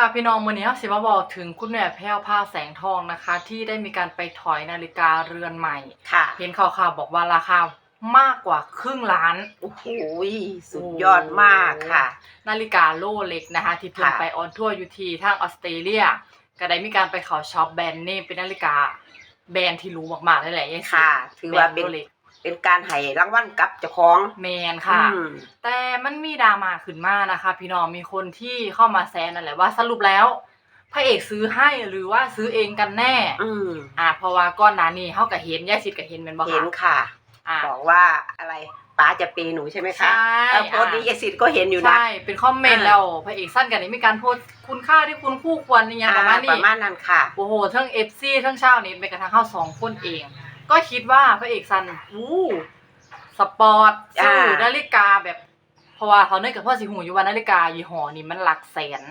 ค่ะพี่น้องวันนี้เราสิมาบอกถึงคุณแม่แพ้วผ้าแสงทองนะคะ ที่ได้มีการไปถอยนาฬิกาเรือนใหม่ค่ะเห็นข่าวๆบอกว่าราคามากกว่าครึ่งล้าน โอ้โหสุดยอดมากค่ะ นาฬิกาโลเล็กนะคะ ที่เพิ่งค่ะไปออนทัวร์อยู่ที่ทางออสเตรเลีย ก็ได้มีการไปเขาช็อปแบรนด์เนมเป็นนาฬิกาแบรนด์ที่รู้มากๆเลยแหละยังค่ะ ถือว่าเป็นโล เล็กเป็นการให้รางวัลกับเจ้าของแมนค่ะ อืม แต่มันมีดราม่าขึ้นมานะคะ พี่น้องมีคนที่เข้ามาแซนนั่นแหละว่าสรุปแล้วพระเอกซื้อให้หรือว่าซื้อเองกันแน่ อืมอ่าเพราะว่าก้อนหนานี้เฮาก็เห็นยายสิทธิ์ก็เห็นแม่นบ่เห็นคะค่ะ อ่าบอกว่าอะไรป้าจะเปย์หนูใช่ไหมคะใช่เออโพสต์นี้อะยายสิทธิ์ก็เห็นอยู่นะ ใช่เป็นคอมเมนต์อ่า แล้วพระเอกสั้นกันนี้มีการโพสต์คุณค่าที่คุณคู่ควรอหย่างประมาณอ่นี้ประมาณนั้นค่ะ โอ้โหทั้ง FC ทั้งชาวเน็ตไปกระทั่งเฮาสองคนเอง ก็คิดว่าพระเอกสั้นอู้สปอร์ตซื้ออ่านาฬิกาแบบเพราะว่าเขาเนื่องกับพ่อสิหูอยู่ว่านาฬิกายี่ห้อนี้มันหลักแสน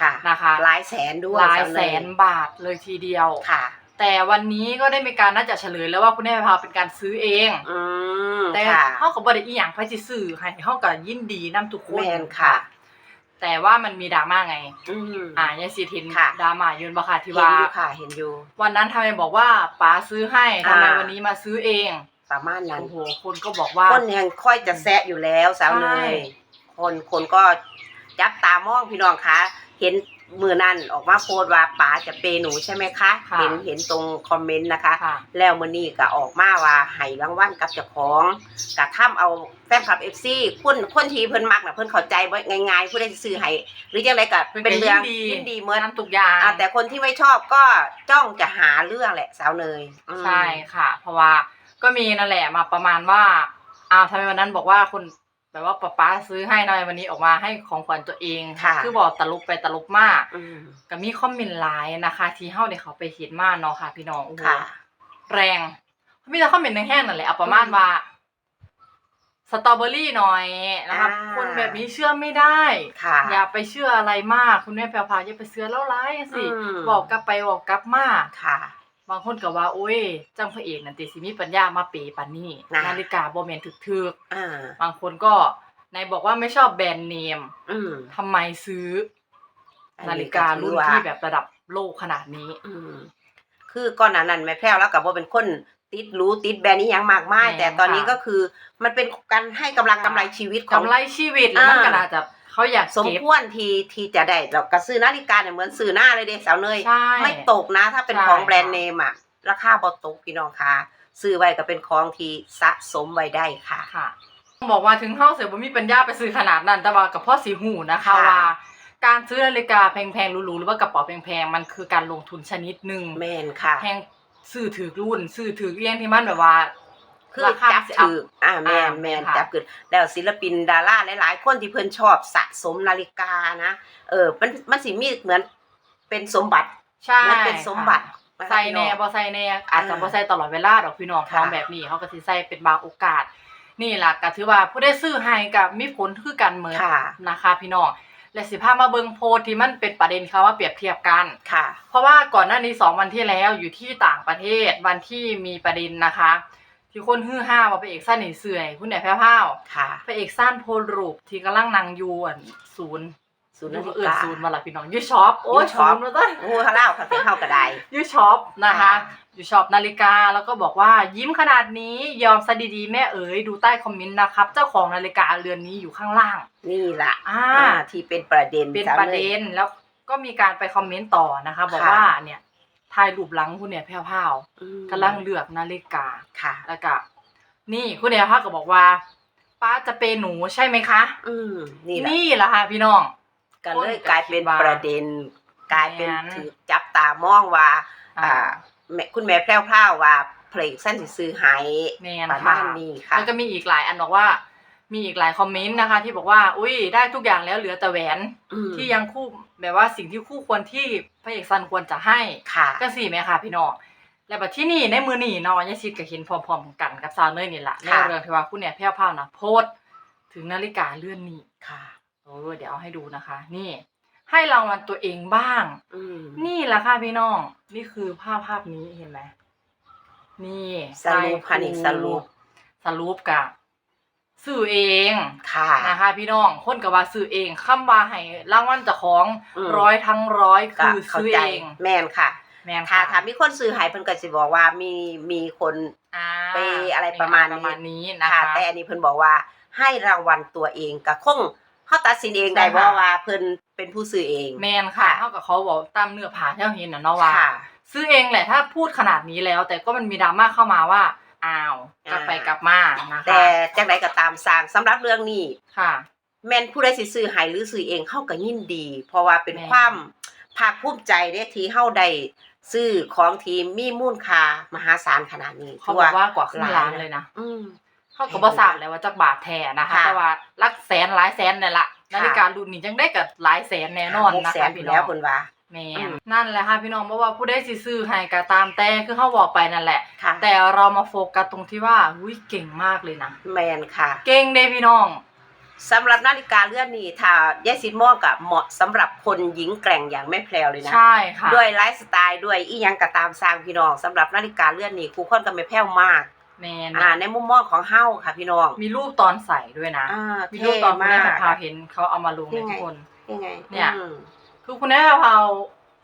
ค่ะนะคะหลายแสนด้วยหลายสำแสเยนบาทเลยทีเดียวค่ะ แต่วันนี้ก็ได้มีการน่าจะเฉลยแล้วว่าคุณแม่พาเป็นการซื้อเองอืมแต่ค่ะเฮาก็บ่ได้อีหยังไผสิซื้อให้เฮาก็ยินดีนํทุกคนแม่นค่ะ แต่ว่ามันมีดราม่าไง อืม อ่ายายสิเห็นค่ะ ดราม่าอยืนบ่ค่ะที่เห็นว่า อยู่ค่ะ เห็นอยู่ วันนั้นทำไมบอกว่าป๋าซื้อให้ทำไมอ่า วันนี้มาซื้อเองประมาณนั้น โอ้โหคนก็บอกว่า คนยังค่อยจะแซะอยู่แล้วสาวเนใช่ ยคนคนก็จับตามองพี่น้องคะเห็น มือนั่นออกมาโพสต์ว่าป๋าจะเปย์หนูใช่ไหมคะ ค่ะ เห็นเห็นตรงคอมเมนต์นะคะ ค่ะ แล้วมือนี้ก็ออกมาว่าให้รางวัลกับเจ้าของกะทำเอาแฟนคลับเอฟซีคนคนที่เพิ่นมักน่ะเพิ่นเข้าใจว่าง่ายๆผู้ใดสิซื้อให้หรือจังไดก็เป็นเรื่องยินดี ยินดีเหมือนทำทุกอย่างอ่าแต่คนที่ไม่ชอบก็จ้องจะหาเรื่องแหละสาวเนยอืม ใช่ค่ะ เพราะว่าก็มีนั่นแหละมาประมาณว่าอ้าวทำไมวันนั้นบอกว่าคน แบบว่าป๊าป๊าซื้อให้ทำไมวันนี้ออกมาให้ของขวัญตัวเองค่ะคือบอกตลกไปตลกมากอืมก็มีคอมเมนต์หลายนะคะ ที่เฮาได้เขาไปเห็นมาเนาะค่ะ พี่น้องโอ้โหค่ะ แรงมีแต่คอมเมนต์แห้งๆนั่นแหละเอาประมาณว่าสตรอเบอรี่หน่อยนะครับอ่า คนแบบนี้เชื่อไม่ได้ ค่ะ อย่าไปเชื่ออะไรมาก คุณแม่แพรวพราวอย่าไปเชื่อแล้วร้ายสิอืม บอกกลับไปบอกกลับมา ค่ะ บางคนก็ว่าโอ้ยจังพระเอกนั่นติสิมีปัญญามาเปย์ปันนี่นะ นาฬิกาบ่แม่นถึกอ่าๆบางคนก็นายบอกว่าไม่ชอบแบรนด์เนมอืมทำไมซื้ออันาฬิการุ่นที่แบบระดับโลกขนาดนี้ อืมคือก่อนหน้านั้นแม่แพรวแล้วกับว่าเป็นคนติดรู้ติดแบรนด์นี้ยังมากมาย แม่นแต่ตอนนี้ค่ะ ก็คือมันเป็นการให้กำลังกำไรชีวิตของ กำไรชีวิตแล้วมันอ่า ก็น่าจะ เขาอยากสมเก็บ ควรที่ที่จะได้เราก็ซื้อนาฬิกาเนี่ยเหมือนซื้อหน้าเลยเด้สาวเนย ใช่ ไม่ตกนะถ้าเป็นใช่ ของแบรนด์เนมอะราคาบ่ตกพี่น้องคะซื้อไว้ก็เป็นของที่สะสมไว้ได้ค่ะ ค่ะบอกว่าถึงเฮาเสียบ่มีปัญญาไปซื้อขนาดนั้น แต่ว่ากับพ่อสีหูนะคะค่ะ ว่า การซื้อนาฬิกาแพงๆหรูๆหรือว่ากระเป๋าแพงๆมันคือการลงทุนชนิดหนึ่งแม่นค่ะ แพงซื้อถือรุ่นซื้อถือเลี้ยงที่มันแบบว่า คือราคาจับสิอัพถืออ่าแมนอ่าแมนค่ะจับคือแล้วศิลปินดาราหลาย ๆ คนที่เพิ่นชอบสะสมนาฬิกานะเออมันมันสิมีเหมือนเป็นสมบัติใช่มันเป็นสมบัติค่ะใส่แน่บ่ใส่แน่อาจจะบ่ใส่ตลอดเวลาดอกพี่น้องค่ะของแบบนี้เขาก็สิใส่เป็นบางโอกาส นี่ล่ะก็ถือว่าผู้ได้ซื้อให้กับมีผลคือกันเหมือนค่ะนะคะพี่น้องและสิพามาเบิงโพสต์ที่มันเป็นประเด็นค่ะว่าเปรียบเทียบกันค่ะ เพราะว่าก่อนหน้านี้สองวันที่แล้วอยู่ที่ต่างประเทศวันที่มีประเด็นนะคะ ที่คนฮือฮาว่าพระเอกสั้นหนีเสื่อย คุณแหน่แพ้วพราวค่ะพระเอกสั้นโพลรูปที่กำลังนั่งอยู่อั่นศูนย์ศูนย์ยูนาฬิเอินกาศูนย์มาละพี่น้องยูช็อปโอ้ยยูช็อปศูนย์มาตั้งโอ้เขาเล่าเขาเสียเข้าก็ได้ยูช็อปนะคะค่ะยูช็อปนาฬิกาแล้วก็บอกว่ายิ้มขนาดนี้ยอมซะดีๆแม่เอ๋ยดูใต้คอมเมนต์นะครับ เจ้าของนาฬิกาเรือนนี้อยู่ข้างล่าง นี่ล่ะอ่าอ่าที่เป็นประเด็นเป็นสาวประยเด็นแล้วก็มีการไปคอมเมนต์ต่อนะคะ บอกค่ะว่าเนี่ย ถ่ายรูปหลังคุณเนี่ยแพ้วอืมๆกำลังเลือกนาฬิกาค่ะ แล้วก็นี่คุณเนี่ยพาก็บอกว่า ป้าจะเป็นหนูใช่ไหมคะ อืมนี่แหละนี่แหละค่ะพี่น้องก็เลยกลายเป็นประเด็น กลายเป็นแม่นถือจับตามองว่า อ่าอ่าแม่คุณแม่แพรวๆว่าเพลงสั้นสิซื้อให้แม่นประค่ะมาณนี้ค่ะแล้วก็มีอีกหลายอันบอกว่า มีอีกหลายคอมเมนต์นะคะ ที่บอกว่า อุ้ยได้ทุกอย่างแล้วเหลือแต่แหวนอืมที่ยังคู่แบบว่าสิ่งที่คู่ควรที่พระเอกซันควรจะให้ค่ะก็สี่ไหมคะพี่น้องแล้วแบบที่นี่ในมือนี่เนาะยายชิดก็เห็นพร้อมๆกันกับซาวเนอร์นี่แหละในค่ะเรื่องที่ว่าคุณเนี่ยแพ้วพราวนะโพสต์ถึงนาฬิกาเลื่อนนี้ค่ะโอ้เดี๋ยวเอาให้ดูนะคะ นี่ ให้รางวัลตัวเองบ้างอืมนี่แหละค่ะพี่น้อง นี่คือภาพภาพนี้เห็นไหมนี่สรุปค่ะนี่สรุปสรุปกับ ซื้อเองค่ะ นะคะพี่น้องคนกับว่าซื้อเองคำว่าให้รางวัลเจ้าของอืม ร้อยทั้งร้อยก็คือเข้าซื้อใจเองแม่นค่ะแม่นถ้าค่ะถ้ามีคนซื้อให้เพิ่นก็สิบอกว่ามีมีคน อ่าไปอะไรประมาณนี้ ประมาณนี้นะค่ะคะ แต่อันนี้เพิ่นบอกว่าให้รางวัลตัวเองก็คงเฮาตัดสินเองได้ใช่บ่ค่ะ ว่าเพิ่นเป็นผู้ซื้อเองแม่นค่ะค่ะเท่ากับเขาบอกตามเนื้อผ้าที่เราเห็นนะเนาะว่า ค่ะ ซื้อเองแหละถ้าพูดขนาดนี้แล้ว แต่ก็มันมีดราม่าเข้ามาว่าอ้าวกลับ ไปอ่ากกลับมานะคะแต่จังไดก็ตามสร้างสำหรับเรื่องนี้ค่ะแม่นผู้ใดสิซื้อให้หรือซื้อเองเฮาก็ยินดี เพราะว่าเป็นแม่นความภาคภูมิใจเด้ที่เฮาได้ซื้อของที่มีมูลค่ามหาศาลขนาดนี้เขาบอกว่ากว่าครึ่งล้านเลยนะอืมเขาก็บ่ทราบเลยว่าจักบาทแท้นะคะค่ะแต่ว่าหลักแสนหลายแสนนี่นละค่ะนาฬิการุ่นนี้จังได้กับหลายแสนแน่นอนหกนะแสคะนพี่อยู่น้แล้อวงคุณว่า แม่อืมนั่นแหละค่ะพี่น้องเพราะว่าผู้ได้สิซื้อให้ก็ตามแต่คือเขาบอกไปนั่นแหละ ค่ะแต่เรามาโฟกัสตรงที่ว่าอุ้ยเก่งมากเลยนะ แมนค่ะ เก่งเด้พี่น้อง สำหรับนาฬิกาเรือนนี้ถ้ายายสินมองกับเหมาะสำหรับคนหญิงแกร่งอย่างแม่แพรวเลยนะ ใช่ค่ะ ด้วยไลฟ์สไตล์ด้วยอีหยังก็ตามสร้างพี่น้องสำหรับนาฬิกาเรือนนี้ครูค่อนกับแม่แพรวมาก แม่นอ่า ในมุมมองของเฮาค่ะพี่น้องมีรูปตอนใส่ด้วยนะ อ่ามีเท่รูปตอนคุณมาแม่ก พาเห็นเขาเอามาลงในนี่ไงทุกคน ยังไงเนี่ย อืม คือคุณแม่พา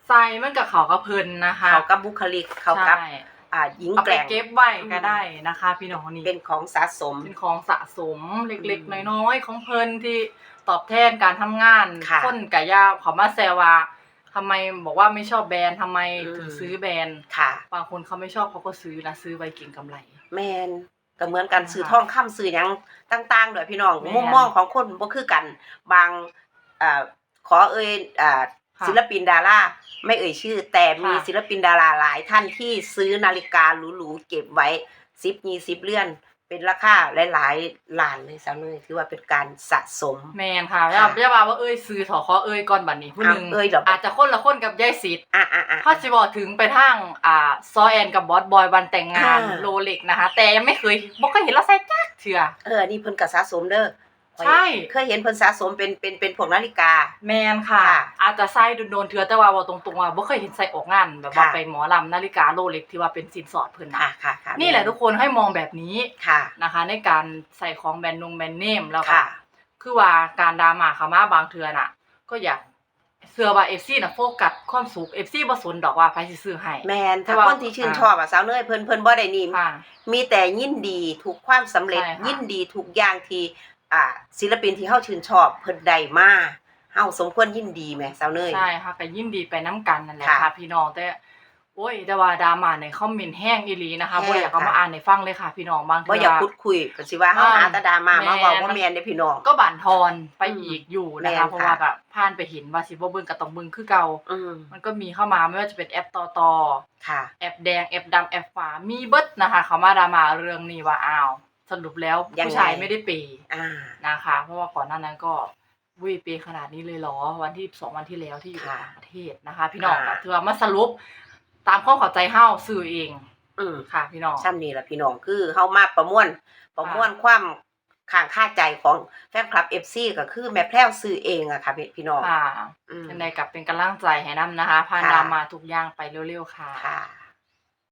ใส่มันกับเขากับเพลินนะคะเขากับบุคลิกเขากับใช่อ่าหญิงเอาแกไปร่งเก็บไว้ก็ได้นะคะ พี่น้องนี่เป็นของสะสมเป็นของสะสมเล็กอืมๆน้อยๆของเพลินที่ตอบแทนการทำงานค่ะคนกะยาเขามาแซวว่าทำไมบอกว่าไม่ชอบแบรนด์ทำไมอืมถึงซื้อแบรนด์ค่ะบางคนเขาไม่ชอบเขาก็ซื้อนะซื้อไว้เก่งกำไร แมนก็เหมือนกันนะคะซื้อทองคำซื้อหยังต่างๆด้วยพี่น้องแม่นมุมมองของคนบ่คือกันบางอ่า ขอเอ่ยอ่าค่ะศิลปินดาราไม่เอ่ยชื่อ แต่มีค่ะศิลปินดาราหลายท่านที่ซื้อนาฬิกาหรูๆเก็บไว้ซิปยี่สิบเลื่อน เป็นราคาหลายๆล้านเลยสาวเนยถือว่าเป็นการสะสม แมนค่ะค่ะอย่าว่าว่าเอ้ยซื้อถอคอเอ้ยก่อนบัดนี้ผู้หนึ่งอ้าวเอ้ยเหรออาจจะคนละคนกับยายสิทธิ์อะอะอะถ้าสิบอกถึงไปทางอ่าซอแอนกับบอสบอยวันแต่งงานอ่าโรเล็กนะคะ แต่ยังไม่เคยบอกเคยเห็นเราใส่จักเถื่อเออนี่เพิ่นก็สะสมเด้อ ใช่ เคยเห็นเพิ่นสะสมเป็นเป็นเป็นพวกนาฬิกา แมนค่ะ ค่ะอาจจะใส่โดนๆเถื่อแต่ว่าว่าตรงๆว่าบ่เคยเห็นใส่ออกงาน แบบว่าค่ะ ไปหมอลำนาฬิกาโรเล็กที่ว่าเป็นสินสอดเพิ่นนะค่ะค่ะค่ะนี่แหละทุกคนให้มองแบบนี้ค่ะ นะคะ ในการใส่ของแบรนด์นงแบรนด์เนมแล้วก็ค่ะ คือว่าการดราม่าเขามาบางเทื่อน่ะ ก็อยากเสื้อว่า FC น่ะโฟกัสความสุข FC บ่สนดอกว่าไผสิซื้อให้ แมนแต่ถ้าว่า คนที่ชื่นชอบอะสาวเนยเพิ่นเพิ่นบ่ได้นี่ค่ะ มีแต่ยินดีทุกความสำเร็จใช่ค่ะ ยินดีทุกอย่างที่ อ่าศิลปินที่เฮาชื่นชอบเพิ่นได้มาเฮาสมควรยินดีแหมสาวเนย ใช่ค่ะก็ยินดีไปน้ำกันนั่นแหละค่ะค่ะพี่น้องแต่โอ้ยแต่ว่าดราม่าในคอมเมนต์แห้งอีหลีนะคะแห้งบ่อยากเอามาค่ะอ่านในฟังเลยค่ะ พี่น้องบางบ่เทื่อยากอพูดคุยก็สิว่าเฮาอ่าหาแตาดรามาแม่มาเว้าบ่แม่นเด้พี่น้อง ก็บั่นทอนไปอืมอีกอยู่นะคะแม่นค่ะ เพราะว่าแบบผ่านไปเห็นว่าสิบ่เบิ่งก็ต้องเบิ่งคือเก่า อืมมันก็มีเข้ามาไม่ว่าจะเป็นแอปต่อต่อค่ะ แอปแดงแอปดำแอปฟ้ามีเบิดนะคะ เขามาดราม่าเรื่องนี้ว่าอ้าว สรุปแล้วยังไงผู้ชายไม่ได้เปย์อ่านะคะ เพราะว่าก่อนหน้านั้นก็วิเปย์ขนาดนี้เลยเหรอ วันที่สองวันที่แล้วที่อยู่ค่ะต่างประเทศนะคะ พี่น้องค่ะก็ถือว่ามาสรุปตามข้อเข้าใจเฮาสื่อเอง อืมค่ะ พี่น้องซ้ำนี่ล่ะพี่น้องคือเฮามาประมวลประมวลความข้างค่าใจของแฟนคลับ FC ก็คือแม่แพรวซื้อเองอะค่ะพี่พี่น้องค่ะอืมยังไงกับเป็นกำลังใจให้นํนะคะพาค่ะดรามาทุกอย่างไปเร็วๆค่ะค่ะ